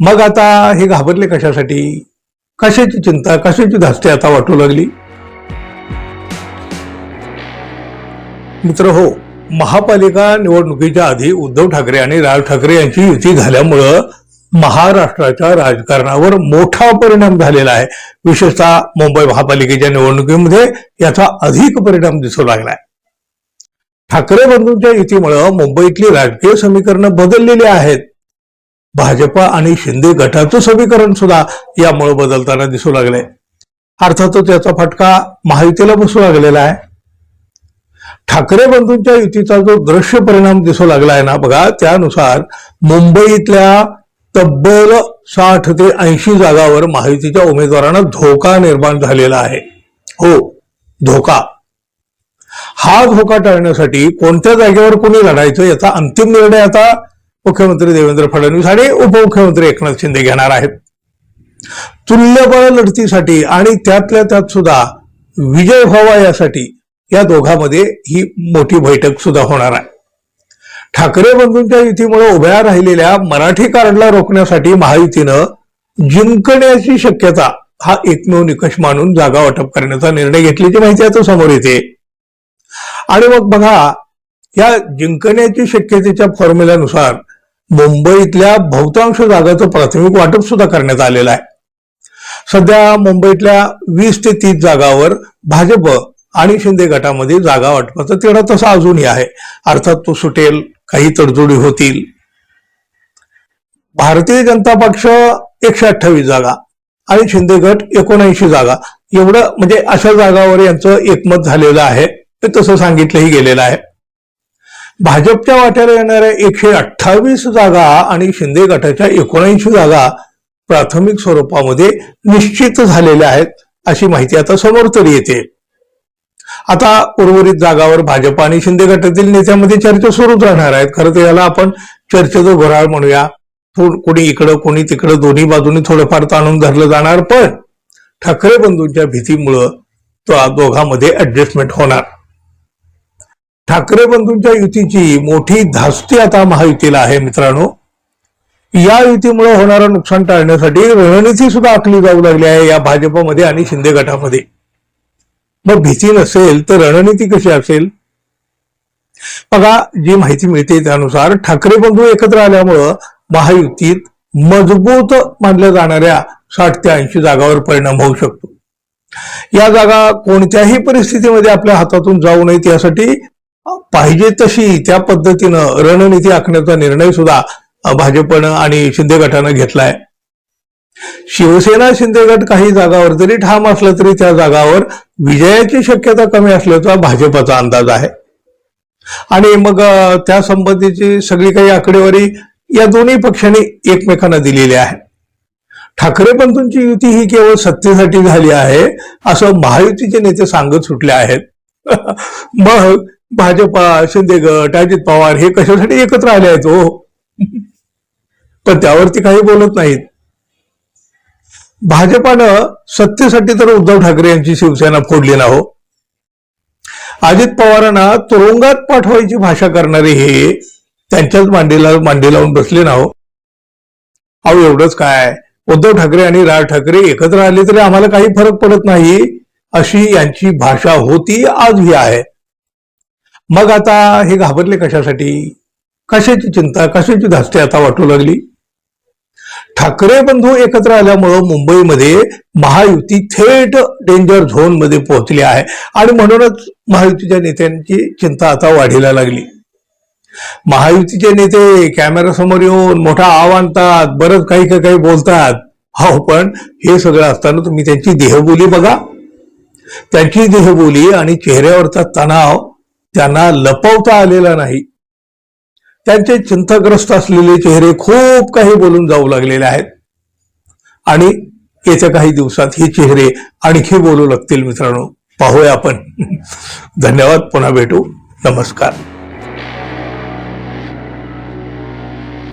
मग आता हे घाबरले कशासाठी? कशाची चिंता कशाची धास्ती आता वाटू लागली? मित्र हो महापालिका निवडणुकीच्या आधी उद्धव ठाकरे आणि राज ठाकरे यांची युती झाल्यामुळं महाराष्ट्राच्या राजकारणावर मोठा परिणाम झालेला आहे. विशेषतः मुंबई महापालिकेच्या निवडणुकीमध्ये याचा अधिक परिणाम दिसू लागलाय. ठाकरे बंधूंच्या युतीमुळं मुंबईतली राजकीय समीकरणं बदललेली आहेत. भाजपा आणि शिंदे गटाचं समीकरण सुद्धा यामुळे बदलताना दिसू लागले. अर्थातच याचा फटका महायुतीला बसू लागलेला आहे. ठाकरे बंधूंच्या युतीचा जो दृश्य परिणाम दिसू लागलाय ना बघा त्यानुसार मुंबईतल्या तब्बल साठ ते ऐंशी जागावर महायुतीच्या उमेदवारांना धोका निर्माण झालेला आहे. हो धोका. हा धोका टाळण्यासाठी कोणत्या जागेवर कोणी लढायचं याचा अंतिम निर्णय आता मुख्यमंत्री देवेंद्र फडणवीस आणि उपमुख्यमंत्री एकनाथ शिंदे घेणार आहेत. तुल्यबळ लढतीसाठी आणि त्यातल्या त्यात सुद्धा विजय व्हावा यासाठी या दोघांमध्ये ही मोठी बैठक सुद्धा होणार आहे. ठाकरे बंधूंच्या युतीमुळे उभ्या राहिलेल्या मराठी कार्डला रोखण्यासाठी महायुतीनं जिंकण्याची शक्यता हा एकमेव निकष मानून जागा वाटप करण्याचा निर्णय घेतल्याची माहिती आता समोर येते. आणि मग बघा या जिंकण्याची शक्यतेच्या फॉर्म्युल्यानुसार मुंबईतल्या बहुतांश जागाचं प्राथमिक वाटप सुद्धा करण्यात आलेलं आहे. सध्या मुंबईतल्या वीस ते तीस जागावर भाजप आणि शिंदे गटामध्ये जागा वाटपाचा तेढा तसा अजूनही आहे. अर्थात तो सुटेल काही तडजोडी होतील. भारतीय जनता पक्ष एकशे अठ्ठावीस जागा आणि शिंदे गट एकोणऐंशी जागा. एवढं म्हणजे अशा जागावर यांचं एकमत झालेलं आहे. ते तसं सांगितलंही गेलेलं आहे. भाजपच्या वाट्याला येणाऱ्या एकशे अठ्ठावीस जागा आणि शिंदे गटाच्या एकोणऐंशी जागा प्राथमिक स्वरूपामध्ये निश्चित झालेल्या आहेत अशी माहिती आता समोर तरी येते. आता उर्वरित जागावर भाजप आणि शिंदे गटातील नेत्यामध्ये चर्चा सुरूच राहणार आहेत. खरं तर याला आपण चर्चेचं घोराळ म्हणूया. कोणी इकडं कोणी तिकडं दोन्ही बाजूनी थोडंफार ताणून धरलं जाणार पण ठाकरे बंधूंच्या भीतीमुळं तो दोघांमध्ये ऍडजस्टमेंट होणार. ठाकरे बंधूंच्या युतीची मोठी धास्ती आता महायुतीला आहे मित्रांनो. या युतीमुळे होणारं नुकसान टाळण्यासाठी रणनीती सुद्धा आखली जाऊ लागली आहे या भाजपमध्ये आणि शिंदे गटामध्ये. मग भीती नसेल तर रणनीती कशी असेल? बघा जी माहिती मिळते त्यानुसार ठाकरे बंधू एकत्र आल्यामुळं महायुतीत मजबूत मानल्या जाणाऱ्या साठ ते ऐंशी जागावर परिणाम होऊ शकतो. या जागा कोणत्याही परिस्थितीमध्ये आपल्या हातातून जाऊ नयेत यासाठी पाहिजे तशी त्या पद्धतीनं रणनीती आखण्याचा निर्णय सुद्धा भाजपनं आणि शिंदे गटानं घेतलाय. शिवसेना शिंदे गट काही जागावर जरी ठाम असला तरी त्या जागावर विजयाची शक्यता कमी असल्याचा भाजपचा अंदाज आहे. आणि मग त्या संबंधीची सगळी काही आकडेवारी या दोन्ही पक्षांनी एकमेकांना दिलेली आहे. ठाकरे बंधूंची युती ही केवळ सत्तेसाठी झाली आहे असं महायुतीचे नेते सांगत सुटले आहेत. मग भाजपा शिंदे गट अजित पवार हे कशासाठी एकत्र आले आहेत हो? पण त्यावरती काही बोलत नाहीत. भाजपानं सत्तेसाठी तर उद्धव ठाकरे यांची शिवसेना फोडली ना हो? अजित पवारांना तुरुंगात पाठवायची भाषा करणारे हे त्यांच्याच मांडीला मांडी लावून बसले ना हो? अहो एवढंच काय? उद्धव ठाकरे आणि राज ठाकरे एकत्र आले तरी आम्हाला काही फरक पडत नाही अशी यांची भाषा होती आजही आहे. मग आता हे घाबरले कशासाठी? कशाची चिंता कशाची धास्ती आता वाटू लागली? ठाकरे बंधू एकत्र आल्यामुळं मुंबईमध्ये महायुती थेट डेंजर झोनमध्ये पोहोचली आहे. आणि म्हणूनच महायुतीच्या नेत्यांची चिंता आता वाढीला लागली. महायुतीचे नेते कॅमेरासमोर येऊन मोठा आव आणतात बरंच काही काही काही बोलतात. हो पण हे सगळं असताना तुम्ही त्यांची देहबोली बघा. त्यांची देहबोली आणि चेहऱ्यावरचा तणाव त्यांना लपवता आलेला नाही. त्यांचे चिंताग्रस्त असलेले चेहरे खूप काही बोलून जाऊ लागलेले आहेत. आणि येत्या काही दिवसात हे चेहरे आणखी बोलू लागतील मित्रांनो. पाहूया आपण. धन्यवाद. पुन्हा भेटू. नमस्कार.